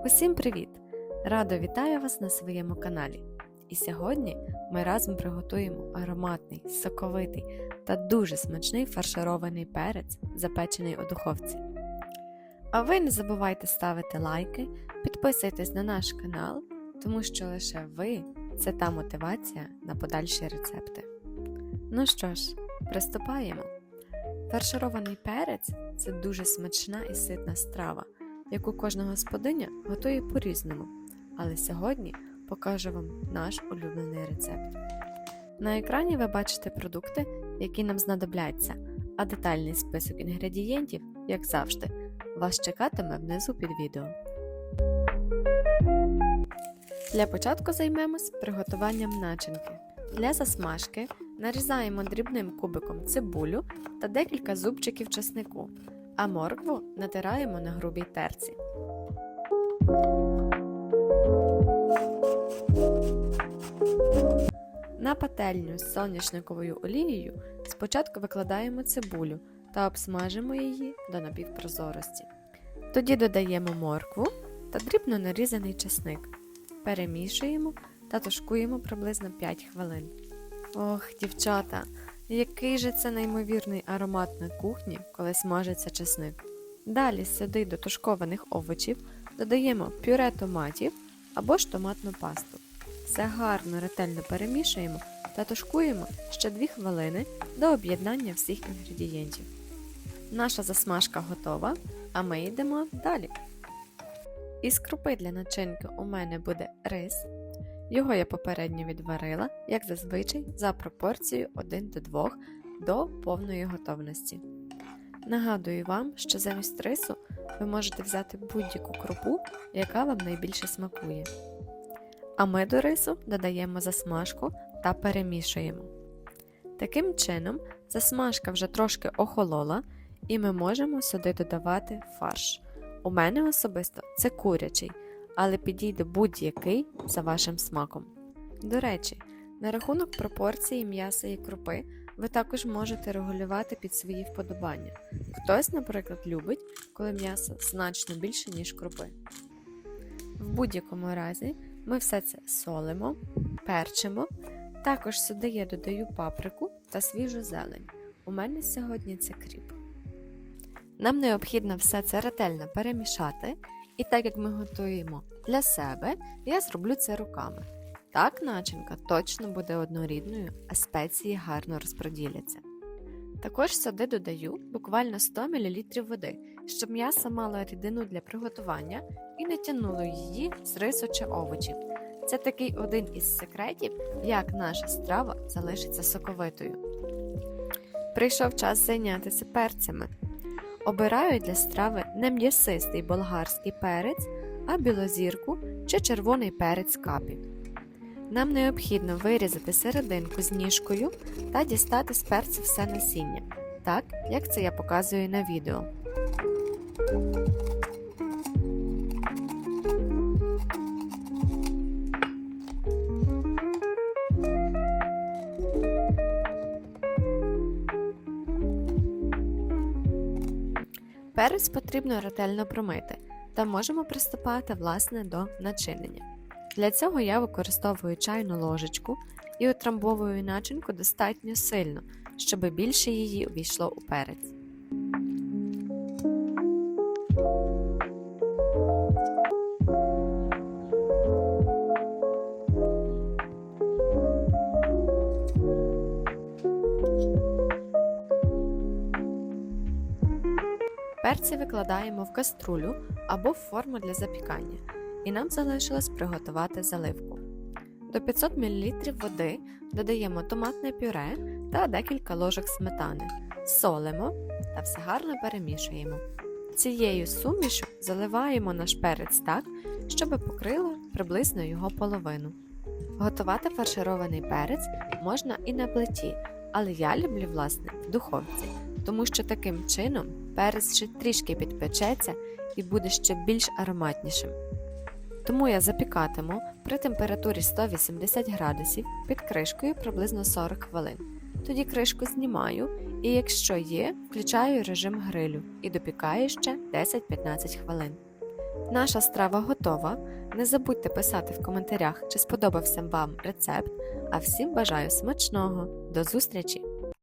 Усім привіт! Радо вітаю вас на своєму каналі. І сьогодні ми разом приготуємо ароматний, соковитий та дуже смачний фарширований перець, запечений у духовці. А ви не забувайте ставити лайки, підписуйтесь на наш канал, тому що лише ви це та мотивація на подальші рецепти. Ну що ж, приступаємо! Фарширований перець це дуже смачна і ситна страва, яку кожна господиня готує по-різному. Але сьогодні покажу вам наш улюблений рецепт. На екрані ви бачите продукти, які нам знадобляться, а детальний список інгредієнтів, як завжди, вас чекатиме внизу під відео. Для початку займемось приготуванням начинки. Для засмажки нарізаємо дрібним кубиком цибулю та декілька зубчиків чеснику, а моркву натираємо на грубій терці. На пательню з соняшниковою олією спочатку викладаємо цибулю та обсмажимо її до напівпрозорості. Тоді додаємо моркву та дрібно нарізаний чесник. Перемішуємо та тушкуємо приблизно 5 хвилин. Ох, дівчата, який же це неймовірний аромат на кухні, коли смажиться чесник. Далі сюди до тушкованих овочів додаємо пюре томатів або ж томатну пасту. Все гарно ретельно перемішуємо та тушкуємо ще 2 хвилини до об'єднання всіх інгредієнтів. Наша засмажка готова, а ми йдемо далі. Із крупи для начинки у мене буде рис. Його я попередньо відварила, як зазвичай, за пропорцією 1 до 2 до повної готовності. Нагадую вам, що замість рису ви можете взяти будь-яку крупу, яка вам найбільше смакує. А ми до рису додаємо засмажку та перемішуємо. Таким чином, засмажка вже трошки охолола, і ми можемо сюди додавати фарш. У мене особисто це курячий, але підійде будь-який за вашим смаком. До речі, на рахунок пропорції м'яса і крупи ви також можете регулювати під свої вподобання. Хтось, наприклад, любить, коли м'ясо значно більше, ніж крупи. В будь-якому разі ми все це солимо, перчимо. Також сюди я додаю паприку та свіжу зелень. У мене сьогодні це кріп. Нам необхідно все це ретельно перемішати, і так як ми готуємо для себе, я зроблю це руками. Так начинка точно буде однорідною, а спеції гарно розподіляться. Також сюди додаю буквально 100 мл води, щоб м'ясо мало рідину для приготування і не тянуло її з рису чи овочів. Це такий один із секретів, як наша страва залишиться соковитою. Прийшов час зайнятися перцями. Обираю для страви не м'ясистий болгарський перець, а білозірку чи червоний перець капі. Нам необхідно вирізати серединку з ніжкою та дістати з перцю все насіння, так як це я показую на відео. Перець потрібно ретельно промити та можемо приступати власне до начинення. Для цього я використовую чайну ложечку і утрамбовую начинку достатньо сильно, щоб більше її увійшло у перець. Перці викладаємо в каструлю або в форму для запікання, і нам залишилось приготувати заливку. До 500 мл води додаємо томатне пюре та декілька ложок сметани, солимо та все гарно перемішуємо. Цією сумішю заливаємо наш перець так, щоб покрило приблизно його половину. Готувати фарширований перець можна і на плиті, але я люблю власне в духовці, тому що таким чином перець ще трішки підпечеться і буде ще більш ароматнішим. Тому я запікатиму при температурі 180 градусів під кришкою приблизно 40 хвилин. Тоді кришку знімаю і, якщо є, включаю режим грилю і допікаю ще 10-15 хвилин. Наша страва готова. Не забудьте писати в коментарях, чи сподобався вам рецепт. А всім бажаю смачного. До зустрічі!